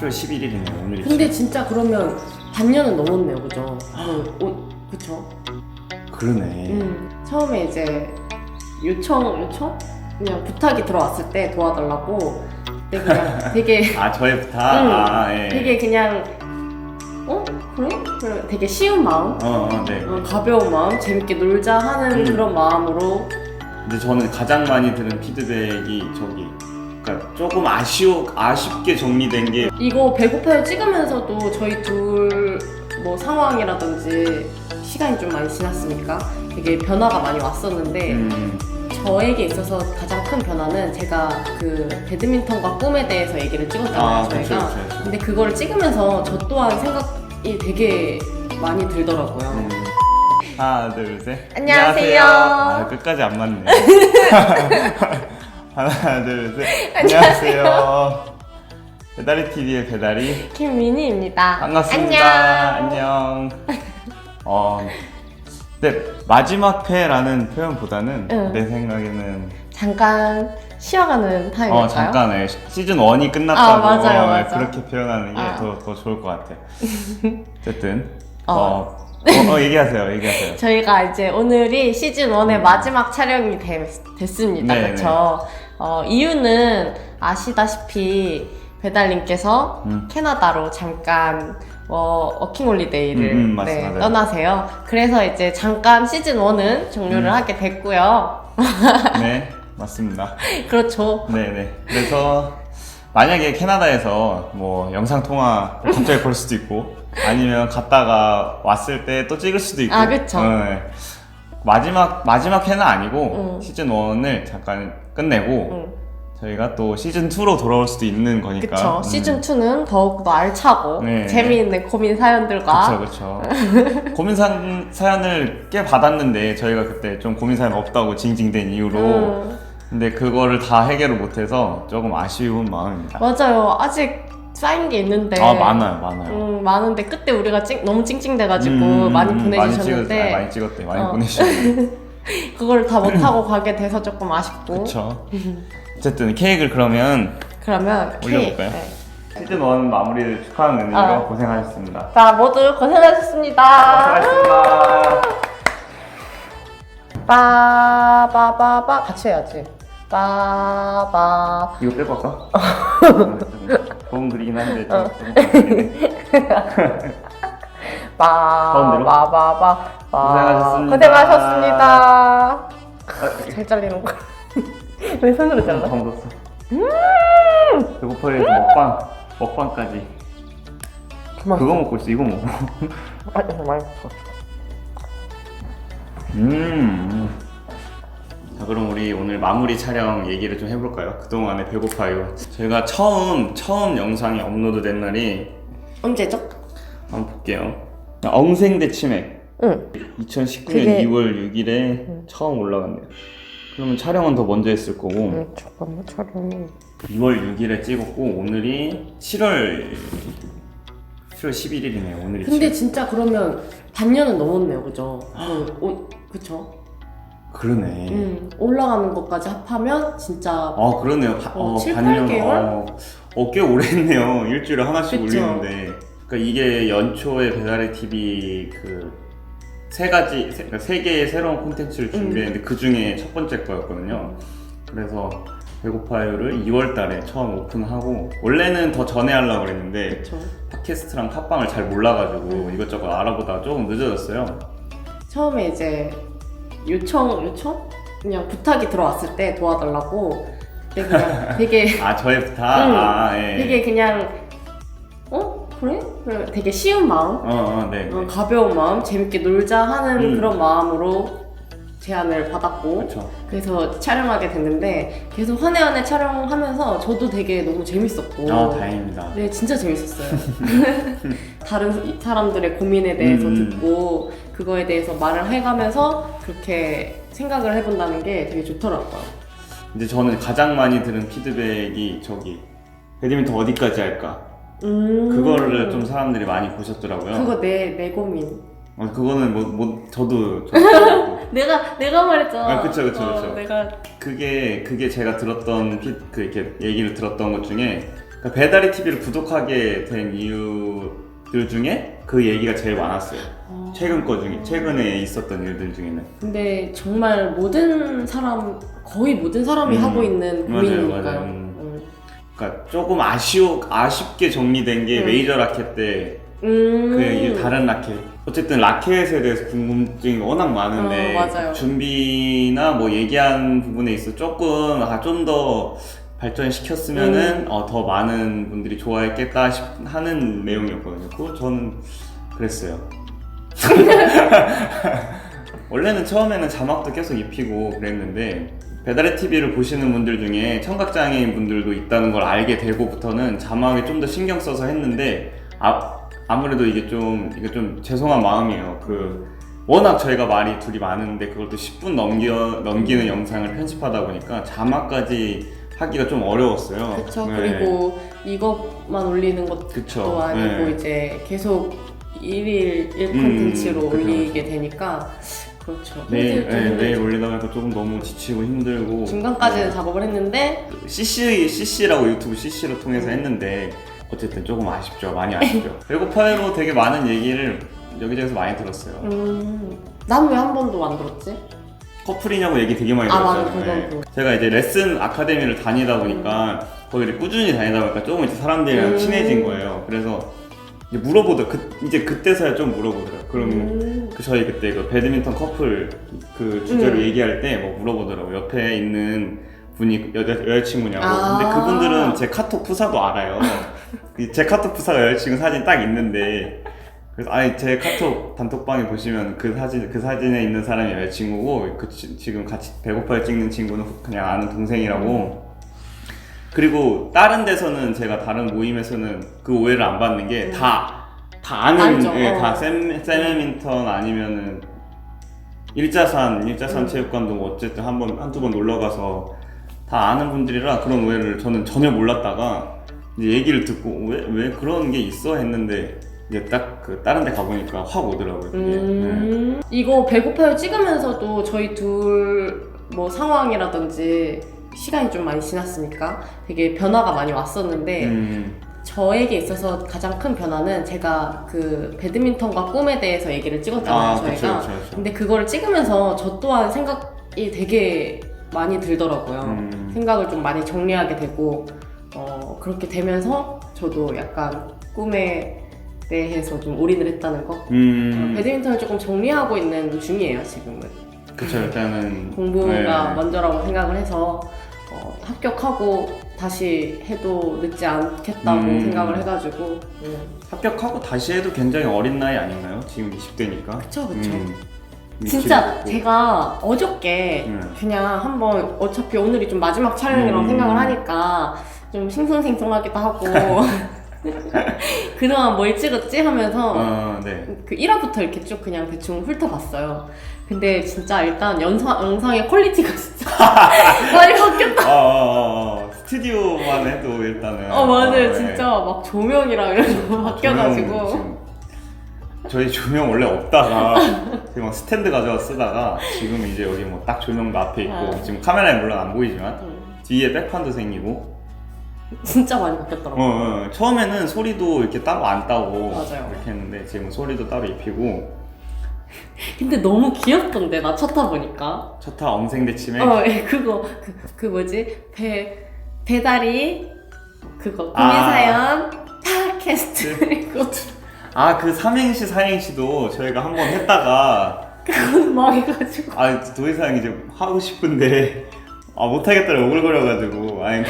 10월 11일이네요 오늘이 근데 진짜 그러면 반년은 넘었네요, 그죠? 그, 오, 그쵸? 그러네 음, 처음에 이제 요청, 요청? 그냥 부탁이 들어왔을 때 도와달라고. 근데 그냥 되게, 아 저의 부탁? 응. 아 예. 되게 그냥, 어? 그래? 그래. 되게 쉬운 마음? 어, 어, 네. 어, 가벼운 마음? 재밌게 놀자 하는 음. 그런 마음으로. 근데 저는 가장 많이 들은 피드백이 저기 조금 아쉬워 아쉽게 정리된 게 이거 배고파요. 찍으면서도 저희 둘 뭐 상황이라든지 시간이 좀 많이 지났으니까 되게 변화가 많이 왔었는데 음, 저에게 있어서 가장 큰 변화는 제가 그 배드민턴과 꿈에 대해서 얘기를 찍었잖아요 아 그렇죠 저희가. 그렇죠. 근데 그거를 찍으면서 저 또한 생각이 되게 많이 들더라고요. 음. 하나 둘 셋. 안녕하세요. 아, 끝까지 안 맞네 하나 둘 셋 안녕하세요. 안녕하세요 배다리 TV의 배다리 김민희입니다 반갑습니다 안녕 어, 네 마지막 회라는 표현보다는 응. 내 생각에는 잠깐 쉬어가는 타임일까요? 어 잠깐 네, 시즌 1이 끝났다고 아, 맞아요, 네, 맞아. 그렇게 표현하는 게 아. 더 더 좋을 것 같아요. 어쨌든 어. 어, 어, 어, 얘기하세요, 얘기하세요. 저희가 이제 오늘이 시즌 1의 마지막 촬영이 되- 됐습니다. 네, 그렇죠? 어, 이유는 아시다시피 배달님께서 음. 캐나다로 잠깐 어, 워킹 홀리데이를 음, 음, 맞- 네, 맞아요. 떠나세요. 그래서 이제 잠깐 시즌 1은 종료를 음. 하게 됐고요. 네, 맞습니다. 그렇죠. 네, 네. 그래서 만약에 캐나다에서 뭐 영상 통화 갑자기 볼 수도 있고 아니면 갔다가 왔을 때 또 찍을 수도 있고. 아, 그쵸. 네. 마지막 마지막 회는 아니고 음. 시즌 1을 잠깐 끝내고 응. 저희가 또 시즌 2로 돌아올 수도 있는 거니까. 그쵸. 음. 시즌 2는 더욱 더 알차고 네. 재미있는 고민 사연들과 그쵸 고민 사, 사연을 꽤 받았는데 저희가 그때 좀 고민 사연 없다고 징징댄 이유로 음, 근데 그거를 다 해결을 못해서 조금 아쉬운 마음입니다 맞아요. 아직 쌓인 게 있는데. 아 많아요 많아요. 음, 많은데 그때 우리가 찡, 너무 찡찡대가지고 음, 많이 음, 보내주셨는데. 많이, 찍었, 많이 찍었 대 많이 어. 보내주셨는데 그걸 다 못하고 가게 돼서 조금 아쉽고. 그쵸. 어쨌든 케이크를 그러면 그러면 올려볼까요? 케이크, 네. 시즌 1 마무리를 축하하는 의미로 아. 고생하셨습니다. 자 모두 고생하셨습니다. 고생하셨습니다. 빠바바바 같이 해야지. 빠바 이거 빼고 할까? 좋은 그리긴 한데 좀 어. 조금 그리네. 가운데로? 빠바바 바 고생하셨습니다. 고생하셨습니다 잘 잘리는 거. 왜 손으로 잘라? 방 뒀어. 배고파해서 먹방 먹방까지. 그거 먹고 있어. 이거 먹어. 아, 많이 먹어. 음. 자 그럼 우리 오늘 마무리 촬영 얘기를 좀 해볼까요? 그동안에 배고파요. 저희가 처음 처음 영상이 업로드 된 날이 언제죠? 한번 볼게요. 엉생대 치맥 응. 2019년 그게- 2월 6일에 처음 올라갔네요. 그러면 촬영은 더 먼저 했을 거고 응, 잠깐만 촬영이. 2월 6일에 찍었고 오늘이 7월 7월 11일이네요. 오늘이 근데 7월. 진짜 그러면 반년은 넘었네요, 그죠? 그, 오, 그쵸? 그러네. 음, 올라가는 것까지 합하면 진짜 아 그러네요. 바, 어, 어, 칠, 반년. 팔 개월? 어, 어, 꽤 오래 했네요. 일주일에 하나씩 그쵸. 올리는데. 그러니까 이게 연초에 배달의 TV 그 세 가지, 세, 그러니까 세 개의 새로운 콘텐츠를 준비했는데 그 중에 첫 번째 거였거든요. 그래서 배고파요를 2월 달에 처음 오픈하고 원래는 더 전에 하려고 그랬는데 그쵸? 팟캐스트랑 팟빵을 잘 몰라가지고 이것저것 알아보다가 조금 늦어졌어요. 처음에 이제 요청, 요청? 그냥 부탁이 들어왔을 때 도와달라고 근데 그냥 되게 아 저의 부탁. 응. 아 예. 되게 그냥 어? 그래? 그래 되게 쉬운 마음? 어, 어, 네. 어, 가벼운 마음? 재밌게 놀자 하는 음. 그런 마음으로 제안을 받았고 그렇죠. 그래서 촬영하게 됐는데 계속 한 해 한 해 촬영하면서 저도 되게 너무 재밌었고 아 다행입니다. 네 진짜 재밌었어요 다른 사람들의 고민에 대해서 음. 듣고 그거에 대해서 말을 해가면서 그렇게 생각을 해본다는 게 되게 좋더라고요 이제 저는 가장 많이 들은 피드백이 저기 배드민턴 어디까지 할까? 음. 그거를 좀 사람들이 많이 보셨더라고요. 그거 내, 내 고민 어, 그거는 뭐, 뭐 저도, 저도 내가 내가 말했잖아 아, 그쵸, 그쵸, 어, 그쵸. 내가 그게 그게 제가 들었던 피, 그 이렇게 얘기를 들었던 것 중에 그러니까 배달의 TV를 구독하게 된 이유들 중에 그 얘기가 제일 많았어요. 어. 최근 거 중에 최근에 있었던 일들 중에는 근데 정말 모든 사람 거의 모든 사람이 음. 하고 있는 맞아요, 고민이니까요. 맞아요. 음. 그러니까 조금 아쉬워 아쉽게 정리된 게 음. 메이저 라켓 때 음. 그 이게 다른 라켓 어쨌든 라켓에 대해서 궁금증이 워낙 많은데 어, 맞아요. 준비나 뭐 얘기한 부분에 있어 조금 아 좀더 발전시켰으면은 음. 어, 더 많은 분들이 좋아했겠다 싶, 하는 내용이었거든요. 저는 그랬어요. 원래는 처음에는 자막도 계속 입히고 그랬는데 배달의 TV를 보시는 분들 중에 청각장애인 분들도 있다는 걸 알게 되고부터는 자막에 좀 더 신경 써서 했는데 아, 아무래도 이게 좀 이게 좀 죄송한 마음이에요. 그 워낙 저희가 말이 둘이 많은데 그걸 또 10분 넘겨 넘기는 영상을 편집하다 보니까 자막까지 하기가 좀 어려웠어요. 그쵸. 네. 그리고 이것만 올리는 것도 그쵸. 아니고 네. 이제 계속 일일 일 음, 콘텐츠로 그쵸, 올리게 되니까 그렇죠. 매일, 힘들죠, 네, 힘들죠. 매일 올리다 보니까 조금 너무 지치고 힘들고 중간까지는 네. 작업을 했는데 CC, CC라고 유튜브 CC로 통해서 했는데 어쨌든 조금 아쉽죠. 많이 아쉽죠. 배고파요로 되게 많은 얘기를 여기저기서 많이 들었어요. 음, 난왜 한 번도 안 들었지? 커플이냐고 얘기 되게 많이 아, 맞아. 들었잖아요. 그건 네. 제가 이제 레슨 아카데미를 다니다 보니까 거기를 꾸준히 다니다 보니까 조금 이제 사람들이랑 음. 친해진 거예요. 그래서 이제 물어보더 그, 이제 그때서야 좀 물어보더라고요. 그럼 음, 그 저희 그때 그 배드민턴 커플 그 주제로 음. 얘기할 때 뭐 물어보더라고요. 옆에 있는 분이 여자 여자친구냐고. 아. 근데 그분들은 제 카톡 프사도 알아요. 이제 카톡 프사가 여자친구 사진 딱 있는데 그래서 아니 제 카톡 단톡방에 보시면 그 사진 그 사진에 있는 사람이 여자친구고 그 지, 지금 같이 배고파요 찍는 친구는 그냥 아는 동생이라고. 그리고 다른 데서는 제가 다른 모임에서는 그 오해를 안 받는 게 다 다 아는 알죠. 예, 어. 다 샘, 샘민턴 아니면은 일자산 일자산 음. 체육관도 뭐 어쨌든 한번 한두 번 놀러 가서 다 아는 분들이라 그런 오해를 저는 전혀 몰랐다가 이제 얘기를 듣고 왜 왜 그런 게 있어 했는데 이제 딱 그 다른 데 가보니까 확 오더라고요. 그게. 네. 음, 이거 배고파요 찍으면서도 저희 둘 뭐 상황이라든지 시간이 좀 많이 지났으니까 되게 변화가 많이 왔었는데 음, 저에게 있어서 가장 큰 변화는 제가 그 배드민턴과 꿈에 대해서 얘기를 찍었잖아요 아, 저희가. 그쵸, 그쵸, 그쵸. 근데 그거를 찍으면서 저 또한 생각이 되게 많이 들더라고요. 음. 생각을 좀 많이 정리하게 되고 어, 그렇게 되면서 저도 약간 꿈에 대해서 좀 올인을 했다는 거? 음, 배드민턴을 조금 정리하고 있는 중이에요 지금은. 그쵸 일단은. 공부가 네. 먼저라고 생각을 해서 어, 합격하고 다시 해도 늦지 않겠다고 음. 생각을 해가지고 음. 합격하고 다시 해도 굉장히 어린 나이 아닌가요? 지금 20대니까. 그쵸, 그쵸. 음, 진짜 제가 어저께 음. 그냥 한번 어차피 오늘이 좀 마지막 촬영이라고 음. 생각을 하니까 좀 싱숭생숭하기도 하고 그동안 뭘 찍었지 하면서 어, 네. 그 1화부터 이렇게 쭉 그냥 대충 훑어봤어요. 근데 진짜 일단 영상, 영상의 퀄리티가 진짜 많이 바뀌었다. 어, 어, 어, 스튜디오만 해도 일단은. 어, 맞아요. 네. 진짜 막 조명이랑 이런 거 바뀌어가지고. 조명 지금 저희 조명 원래 없다가 지금 막 스탠드 가져와 쓰다가 지금 이제 여기 뭐 딱 조명도 앞에 있고 아. 지금 카메라에 물론 안 보이지만 음, 뒤에 백판도 생기고 진짜 많이 어, 바뀌었더라고요. 어, 처음에는 소리도 이렇게 따로 안 따고 맞아요. 이렇게 했는데 지금 소리도 따로 입히고 근데 너무 귀엽던데, 나 차 타보니까. 첫타 엉생 대침에 어, 예, 그거, 그, 그 뭐지? 배, 배달이, 그거, 아. 고민사연, 팟캐스트. 아그 삼행시 사행시도 저희가 한 번 했다가 그거는 망해가지고. 아 더 이상 이제 하고 싶은데 아 못하겠다고 오글거려가지고 아니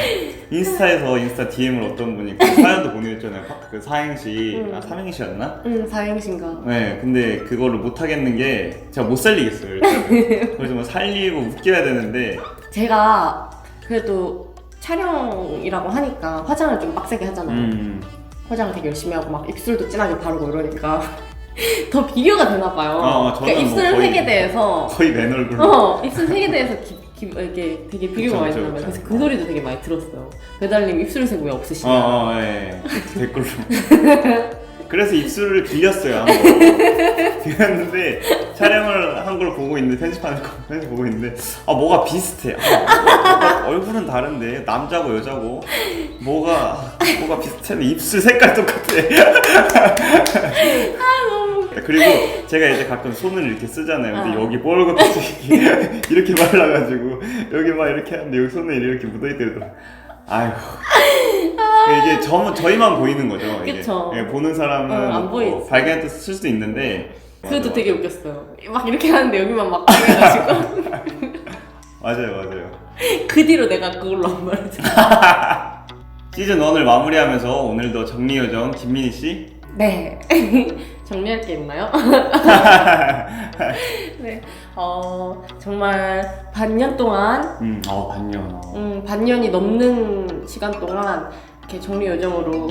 인스타에서 인스타 DM을 어떤 분이 그 사연도 보내줬잖아요 그 사행시 음. 아 삼행시였나? 응, 사행신가. 네 근데 그거를 못 하겠는 게 제가 못 살리겠어요 일단 그래서 뭐 살리고 웃겨야 되는데 제가 그래도 촬영이라고 하니까 화장을 좀 빡세게 하잖아요. 음 화장을 되게 열심히 하고 막 입술도 진하게 바르고 이러니까 더 비교가 되나 봐요. 어, 저는 그러니까 입술 뭐 거의- 색에 대해서 거의 맨 얼굴 어 입술 색에 대해서 기, 기, 이렇게 되게 비교가 그쵸, 많이 그쵸. 그쵸. 그래서 그 소리도 되게 많이 들었어요. 배달님 입술색 왜 없으시냐? 어 어 예 댓글로 그래서 입술을 빌렸어요. 한 번. 빌렸는데 촬영을 한 걸 보고 있는데 편집하는 거 편집 보고 있는데 아 뭐가 비슷해. 아, 얼굴은 다른데 남자고 여자고 뭐가 뭐가 비슷해. 입술 색깔 똑같아. 그리고 제가 이제 가끔 손을 이렇게 쓰잖아요. 근데 어. 여기 뻘겋게 이렇게, 이렇게 말라가지고 여기 막 이렇게 하는데 여기 손에 이렇게 묻어있더라고. 아이고. 이게 저, 저희만 보이는 거죠. 이게. 그쵸. 예, 보는 사람은 어, 안뭐 보이지. 발견했다 쓸 수도 있는데. 그것도 맞아, 되게 웃겼어요. 막 이렇게 하는데 여기만 막 빨개가지고 맞아요, 맞아요. 그 뒤로 내가 그걸로 한 말이죠. 시즌 1을 마무리하면서 오늘도 정리 요정 김민희 씨. 네. 정리할 게 있나요? 네. 어, 정말 반년 동안, 음, 어 반년. 어. 음, 반년이 넘는 시간 동안 이렇게 정리 요정으로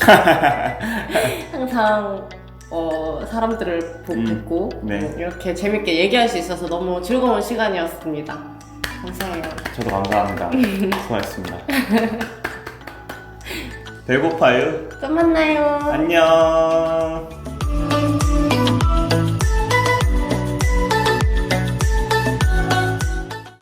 항상 어, 사람들을 보- 음, 네. 음, 이렇게 재밌게 얘기할 수 있어서 너무 즐거운 시간이었습니다. 감사해요. 저도 감사합니다. 수고하셨습니다. 배고파요? 또 만나요. 안녕.